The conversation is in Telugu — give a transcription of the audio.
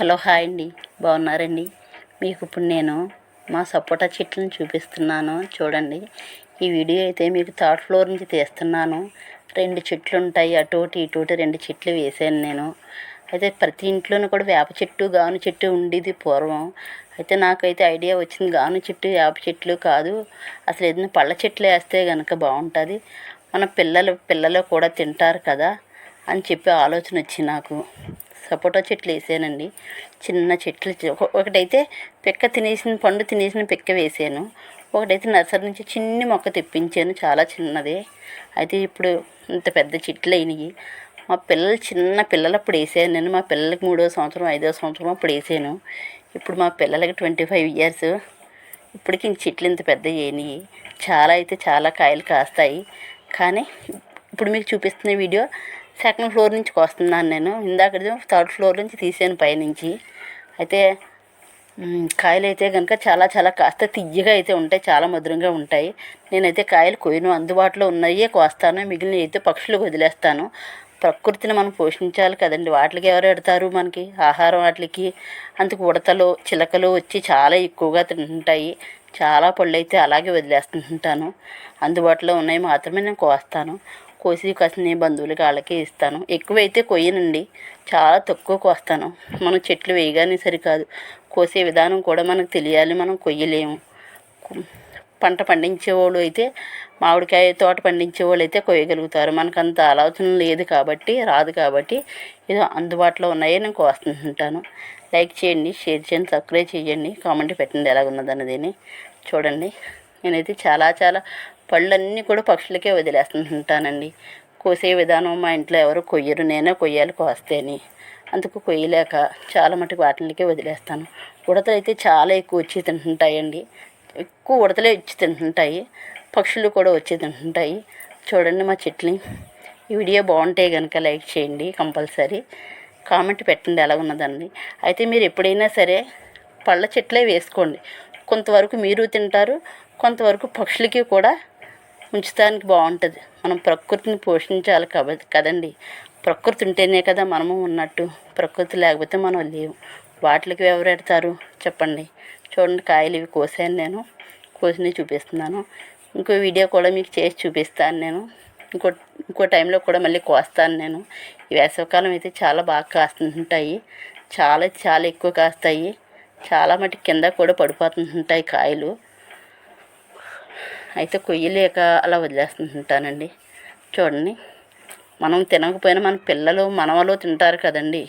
హలో హాయ్ అండి. బాగున్నారండి? మీకు ఇప్పుడు నేను మా సపోటా చెట్లను చూపిస్తున్నాను. చూడండి. ఈ వీడియో అయితే మీకు థర్డ్ ఫ్లోర్ నుంచి తీస్తున్నాను. రెండు చెట్లు ఉంటాయి. అటోటి ఇటోటి రెండు చెట్లు వేసాను నేను. అయితే ప్రతి ఇంట్లోనూ కూడా వేప చెట్టు గాను చెట్టు ఉండేది పూర్వం. అయితే నాకైతే ఐడియా వచ్చింది గాను చెట్టు వేప చెట్లు కాదు. అసలు ఏదైనా పళ్ళ చెట్లు వేస్తే కనుక బాగుంటుంది. మన పిల్లలు పిల్లలు కూడా తింటారు కదా అని చెప్పి ఆలోచన వచ్చింది నాకు. సపోటా చెట్లు వేసానండి. చిన్న చెట్లు ఒకటైతే పిక్క తినేసిన పండు తినేసిన పిక్క వేసాను. ఒకటైతే నర్సరీ నుంచి చిన్ని మొక్క తెప్పించాను చాలా చిన్నది. అయితే ఇప్పుడు ఇంత పెద్ద చెట్లు అయినాయి. మా పిల్లలు చిన్న పిల్లలప్పుడు వేసాను. నేను మా పిల్లలకి మూడో సంవత్సరం ఐదో సంవత్సరం అప్పుడు వేసాను. ఇప్పుడు మా పిల్లలకి ట్వంటీ ఫైవ్ ఇయర్స్. ఇప్పటికి ఇంక చెట్లు ఇంత పెద్ద అయినాయి. చాలా అయితే చాలా కాయలు కాస్తాయి. కానీ ఇప్పుడు మీకు చూపిస్తున్న వీడియో సెకండ్ ఫ్లోర్ నుంచి వస్తున్నాను నేను. ఇందాక థర్డ్ ఫ్లోర్ నుంచి తీసాను పైనుంచి. అయితే కాయలు అయితే కనుక చాలా చాలా కాస్త తియ్యగా అయితే ఉంటాయి. చాలా మధురంగా ఉంటాయి. నేనైతే కాయలు కొయ్యను. అందుబాటులో ఉన్నాయే కోస్తాను. మిగిలిన అయితే పక్షులకు వదిలేస్తాను. ప్రకృతిని మనం పోషించాలి కదండి. వాటికి ఎవరు పెడతారు మనకి? ఆహారం వాటికి అందుకు ఉడతలు చిలకలు వచ్చి చాలా ఎక్కువగా తింటుంటాయి చాలా పళ్ళు అయితే అలాగే వదిలేస్తుంటాను. అందుబాటులో ఉన్నాయి మాత్రమే నేను కోస్తాను. కోసి కాసిన బంధువులకి వాళ్ళకి ఇస్తాను. ఎక్కువైతే కొయ్యనండి. చాలా తక్కువ కోస్తాను. మనం చెట్లు వేయగానే సరికాదు. కోసే విధానం కూడా మనకు తెలియాలి. మనం కొయ్యలేము. పంట పండించే వాళ్ళు అయితే మామిడికాయ తోట పండించే వాళ్ళు అయితే కొయ్యగలుగుతారు. మనకు అంత ఆలోచన లేదు కాబట్టి రాదు కాబట్టి ఏదో అందుబాటులో ఉన్నాయే నేను కోస్తుంటాను. లైక్ చేయండి షేర్ చేయండి సబ్స్క్రైబ్ చేయండి. కామెంట్ పెట్టండి ఎలాగున్నది అన్నది చూడండి. నేనైతే చాలా చాలా పళ్ళన్నీ కూడా పక్షులకే వదిలేస్తుంటానండి కోసే విధానం మా ఇంట్లో ఎవరు కొయ్యరు నేనే కొయ్యాలి కోస్తేని అందుకు కొయ్యలేక చాలా మటుకు వాటికే వదిలేస్తాను. ఉడతలు అయితే చాలా ఎక్కువ వచ్చి తింటుంటాయండి. ఎక్కువ ఉడతలే వచ్చి తింటుంటాయి. పక్షులు కూడా వచ్చి తింటుంటాయి. చూడండి మా చెట్లని. ఈ వీడియో బాగుంటే కనుక లైక్ చేయండి కంపల్సరీ. కామెంట్ పెట్టండి ఎలా ఉన్నదండి. అయితే మీరు ఎప్పుడైనా సరే పళ్ళ చెట్లే వేసుకోండి. కొంతవరకు మీరు తింటారు కొంతవరకు పక్షులకి కూడా ఉంచడానికి బాగుంటుంది. మనం ప్రకృతిని పోషించాలి కాబట్టి కదండి. ప్రకృతి ఉంటేనే కదా మనము ఉన్నట్టు. ప్రకృతి లేకపోతే మనం లేవు. వాటికి ఎవరు పెడతారు చెప్పండి. చూడండి కాయలు ఇవి కోసాను నేను. కోసినవి చూపిస్తున్నాను. ఇంకో వీడియో కూడా మీకు చేసి చూపిస్తాను నేను. ఇంకో ఇంకో టైంలో కూడా మళ్ళీ కోస్తాను నేను. ఈ వేసవికాలం అయితే చాలా బాగా కాస్తుంటాయి. చాలా చాలా ఎక్కువ కాస్తాయి. చాలా మటుకు కింద కూడా పడిపోతుంటాయి కాయలు. అయితే కొయ్యలేక అలా వదిలేస్తుంటానండి. చూడండి మనం తినకపోయినా మన పిల్లలు మనవలు తింటారు కదండి.